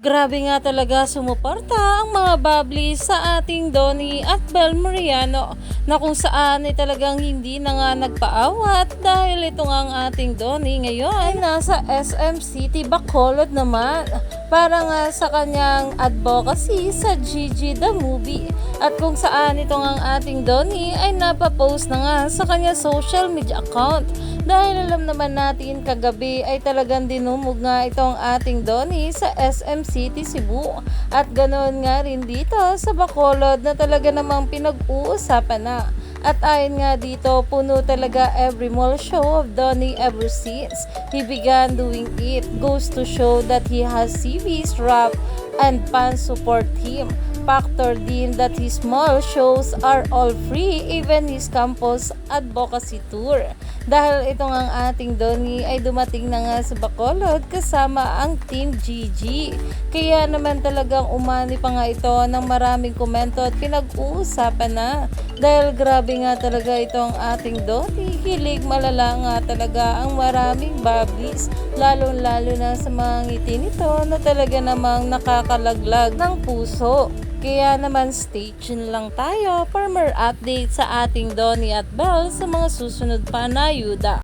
Grabe nga talaga sumuporta ang mga bubbly sa ating Donnie at Bel Mariano na kung saan ay talagang hindi na nga nagpaawat dahil ito nga ang ating Donnie ngayon. Ay nasa SM City Bacolod naman. Para nga sa kanyang advocacy sa GG The Movie. At kung saan ito nga ang ating Donnie ay napapost na nga sa kanya social media account dahil alam naman natin kagabi ay talagang dinumog nga itong ating Donnie sa SM City Cebu. At ganoon nga rin dito sa Bacolod na talaga namang pinag-uusapan na. At ayon nga dito, puno talaga every mall show of Donnie ever since he began doing it. Goes to show that he has CVs, rap, and fans support him factor din that his mall shows are all free, even his campus advocacy tour. Dahil ito ang ating Donnie ay dumating na nga sa Bacolod kasama ang Team GG. Kaya naman talagang umani pa nga ito ng maraming komento at pinag-uusapan na. Dahil grabe nga talaga itong ating Donnie. Hilig malala nga talaga ang maraming bablis. Lalo-lalo na sa mga ngiti nito na talaga namang nakakalaglag ng puso. Kaya naman stay tuned lang tayo for more updates sa ating Donnie at Belle sa mga susunod pa na ayuda.